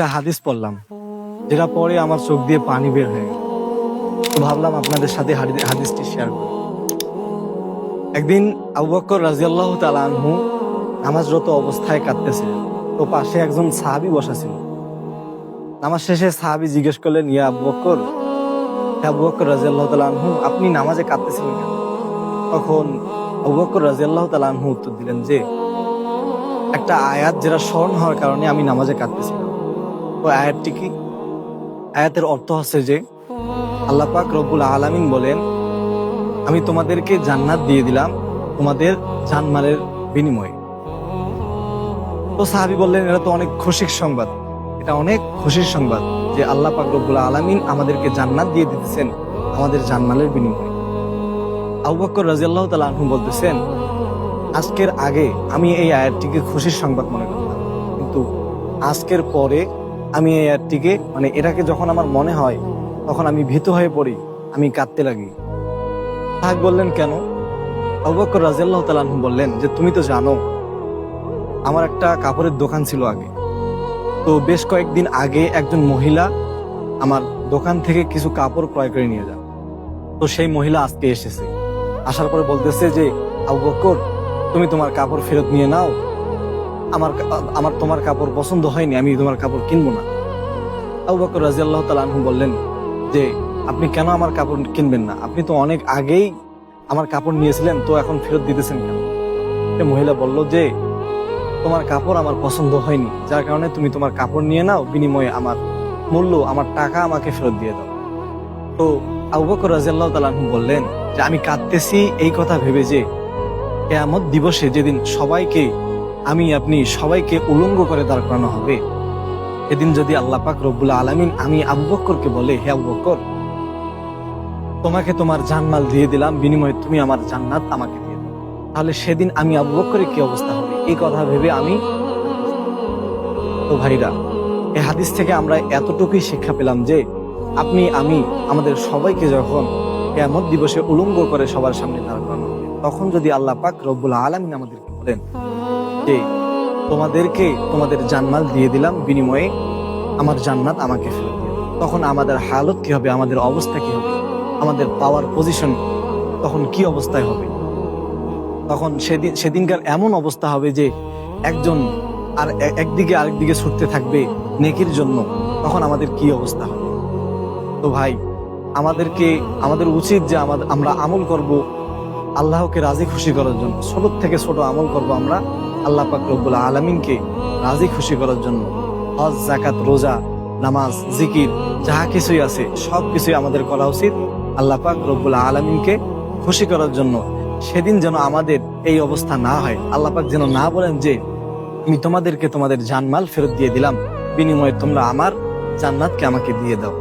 একটা হাদিস পড়লাম, যেটা পরে আমার চোখ দিয়ে পানি বের হয়ে গেল। তো ভাবলাম আপনাদের সাথে হাদি- হাদিসটি শেয়ার করি। একদিন আবু বক্কর রাজিয়াল্লাহ তালানহু নামাজরত অবস্থায় কাঁদতেছিলেন। তো পাশে একজন সাহাবি বসা ছিল। নামাজ শেষে সাহাবি জিজ্ঞেস করলেন, ইয়া আবু বক্কর আবু বক্কর রাজিয়াল্লাহ তালানহু আপনি নামাজে কাঁদতেছিলেন কেন? তখন আবু বক্কর রাজিয়াল্লাহ তালানহু উত্তর দিলেন যে, একটা আয়াত যেটা স্মরণ হওয়ার কারণে আমি নামাজে কাঁদতেছিলাম। আয়াতটি কি? আয়াতের অর্থ হচ্ছে যে, আল্লাহ পাক রব্বুল আলামিন বলেন, আমি তোমাদেরকে জান্নাত দিয়ে দিলাম তোমাদের জানমালের বিনিময়ে। তো সাহাবি বললেন, এটা তো অনেক খুশির সংবাদ। এটা অনেক খুশির সংবাদ যে আল্লাহ পাক রব্বুল আলামিন আমাদেরকে জান্নাত দিয়ে দিতেছেন আমাদের জানমালের বিনিময়ে। আবু বকর রাজিয়াল্লাহ তাআলা আনহু বলতেছেন, আজকের আগে আমি এই আয়াতটিকে খুশির সংবাদ মনে করতাম। কিন্তু আজকের পরে আমি এই আয়াতটিকে মানে এটাকে যখন আমার মনে হয়, তখন আমি ভীত হয়ে পড়ি, আমি কাঁদতে লাগি। সাহেব বললেন, কেন? আবু বকর রাজিয়াল্লাহ তাআলা বললেন, যে তুমি তো জানো, আমার একটা কাপড়ের দোকান ছিল আগে। তো বেশ কয়েকদিন আগে একজন মহিলা আমার দোকান থেকে কিছু কাপড় ক্রয় করে নিয়ে যান। তো সেই মহিলা আজকে এসেছে। আসার পরে বলতেছে যে, আবু বকর, তুমি তোমার কাপড় ফেরত নিয়ে নাও আমার আমার তোমার কাপড় পছন্দ হয়নি, আমি তোমার কাপড় কিনবো না। আবু বকর রাজিয়াল্লাহ তালাহু বললেন যে, আপনি কেন আমার কাপড় কিনবেন না? আপনি তো অনেক আগেই আমার কাপড় নিয়েছিলেন, তো এখন ফেরত দিতেছেন কেন? মহিলা বলল যে, তোমার কাপড় আমার পছন্দ হয়নি। যার কারণে তুমি তোমার কাপড় নিয়ে নাও, বিনিময়ে আমার মূল্য, আমার টাকা আমাকে ফেরত দিয়ে দাও। তো আবু বকর রাজিয়াল্লাহ তালাহু বললেন যে, আমি কাঁদতেছি এই কথা ভেবে যে, কেয়ামত দিবসে যেদিন সবাইকে আমি আপনি সবাইকে উলঙ্গ করে দাঁড় করানো হবে। এদিন যদি আল্লাহ পাক রব্বুল আলমিন আমি আবু বক্করকে বলে, হে আবু বক্কর, তোমাকে তোমার জানমাল দিয়ে দিলাম, বিনিময়ে তুমি আমার জান্নাত আমাকে দিয়ে তাহলে সেদিন আমি আবু বক্করের কি অবস্থা হবে? এই কথা ভেবে আমি তো ভাইরা এই হাদিস থেকে আমরা এতটুকুই শিক্ষা পেলাম যে, আপনি, আমি, আমাদের সবাইকে যখন কেমন দিবসে উলঙ্গ করে সবার সামনে দাঁড় করানো হবে, তখন যদি আল্লাহ পাক রব্বুল আলমিন আমাদেরকে বলেন যে তোমাদেরকে তোমাদের জানমাল দিয়ে দিলাম বিনিময়ে। আমার জান্নাত আমাকে দিও। তখন আমাদের হালত কি হবে? আমাদের অবস্থা কি হবে? আমাদের পাওয়ার পজিশন তখন কি অবস্থায় হবে? তখন সেদিন সেদিনকার এমন অবস্থা হবে যে একজন আর একদিকে আরেকদিকে ছুটতে থাকবে নেকির জন্য। তখন আমাদের কি অবস্থা হবে? তো ভাই, আমাদেরকে আমাদের উচিত যে আমাদের আমরা আমল করব। আল্লাহকে রাজি খুশি করার জন্য। ছোট থেকে ছোট আমল করব আমরা। আল্লাহ পাক রব্বুল আলমিনকে রাজি খুশি করার জন্য হজ জাকাত রোজা, নামাজ, জিকির, যাহা কিছুই আছে, সব কিছুই আমাদের করা উচিত। আল্লাহ পাক রব্বুল আলমিনকে খুশি করার জন্য সেদিন যেন আমাদের এই অবস্থা না হয়। আল্লাহ পাক যেন না বলেন যে, আমি তোমাদেরকে তোমাদের জানমাল ফেরত দিয়ে দিলাম। বিনিময়ে তোমরা আমার জান্নাতকে আমাকে দিয়ে দাও।